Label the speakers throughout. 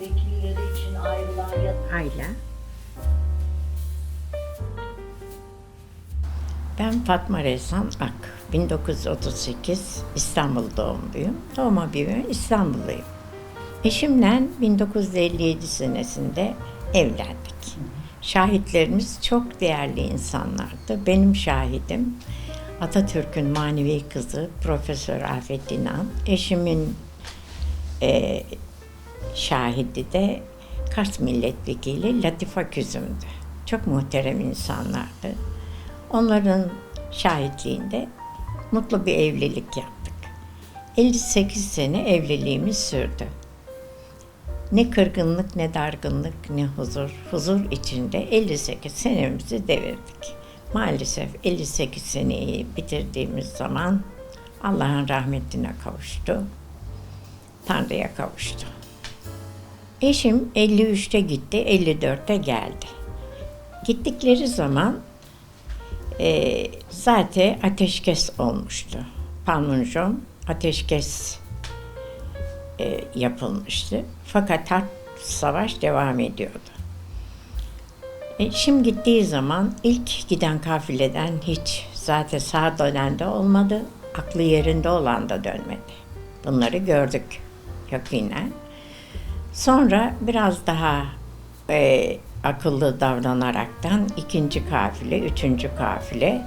Speaker 1: milletvekilleri için ayrılan ya
Speaker 2: Ayla. Ben Fatma Rezan Ak. 1938 İstanbul doğumluyum. Doğma büyüme İstanbulluyum. Eşimle 1957 senesinde evlendik. Şahitlerimiz çok değerli insanlardı. Benim şahidim Atatürk'ün manevi kızı Profesör Afet İnan. Eşimin e, şahidi de Kars Milletvekili Latife Küzüm'dü. Çok muhterem insanlardı. Onların şahitliğinde mutlu bir evlilik yaptık. 58 sene evliliğimiz sürdü. Ne kırgınlık ne dargınlık ne huzur. Huzur içinde 58 senemizi devirdik. Maalesef 58 seneyi bitirdiğimiz zaman Allah'ın rahmetine kavuştu. Tanrı'ya kavuştu. Eşim 53'te gitti, 54'te geldi. Gittikleri zaman e, zaten ateşkes olmuştu. Panmunjom ateşkes e, yapılmıştı. Fakat harp, savaş devam ediyordu. Eşim gittiği zaman ilk giden kafileden hiç zaten sağ dönen de olmadı, aklı yerinde olan da dönmedi. Bunları gördük yakinen. Sonra biraz daha e, akıllı davranaraktan ikinci kafile, üçüncü kafile,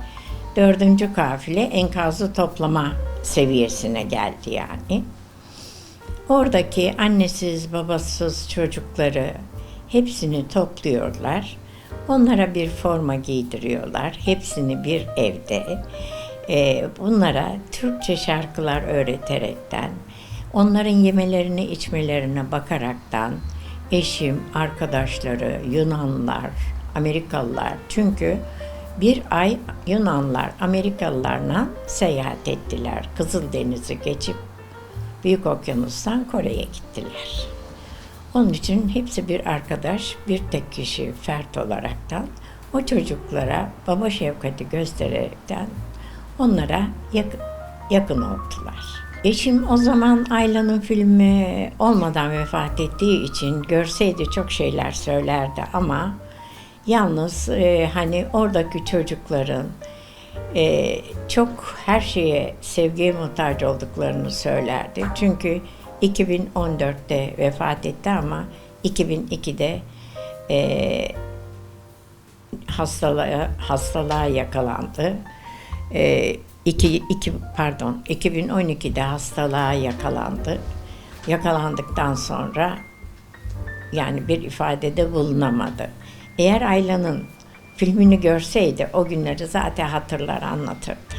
Speaker 2: dördüncü kafile enkazı toplama seviyesine geldi yani. Oradaki annesiz, babasız çocukları hepsini topluyorlar. Onlara bir forma giydiriyorlar. Hepsini bir evde. e, bunlara Türkçe şarkılar öğreterekten, onların yemelerine, içmelerine bakaraktan, eşim, arkadaşları, Yunanlılar, Amerikalılar. Çünkü bir ay Yunanlar, Amerikalılarla seyahat ettiler. Kızıldeniz'i geçip Büyük Okyanus'tan Kore'ye gittiler. Onun için hepsi bir arkadaş, bir tek kişi fert olaraktan o çocuklara baba şefkati göstererekten onlara yakın, yakın oldular. Eşim o zaman Ayla'nın filmi olmadan vefat ettiği için görseydi çok şeyler söylerdi ama yalnız e, hani oradaki çocukların e, çok her şeye sevgiye muhtaç olduklarını söylerdi. Çünkü 2014'te vefat etti ama 2002'de e, hastalığa, hastalığa yakalandı. E, iki, iki, pardon 2012'de hastalığa yakalandı. Yakalandıktan sonra yani bir ifadede bulunamadı. Eğer Ayla'nın filmini görseydi o günleri zaten hatırlar anlatırdı.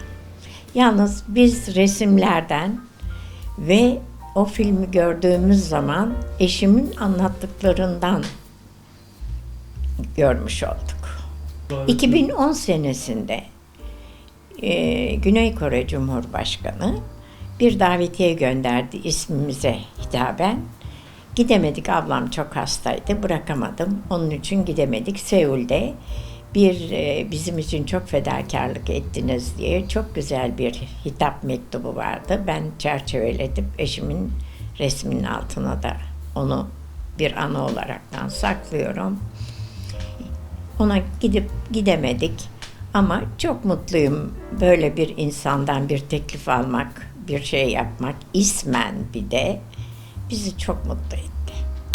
Speaker 2: Yalnız biz resimlerden ve o filmi gördüğümüz zaman eşimin anlattıklarından görmüş olduk. 2010 senesinde e, Güney Kore Cumhurbaşkanı bir davetiye gönderdi ismimize hitaben. Gidemedik, ablam çok hastaydı, bırakamadım. Onun için gidemedik. Seul'de bir e, bizim için çok fedakarlık ettiniz diye çok güzel bir hitap mektubu vardı. Ben çerçeveletip eşimin resminin altına da onu bir anı olaraktan saklıyorum. Ona gidip gidemedik ama çok mutluyum böyle bir insandan bir teklif almak, bir şey yapmak ismen bir de bizi çok mutlu etti.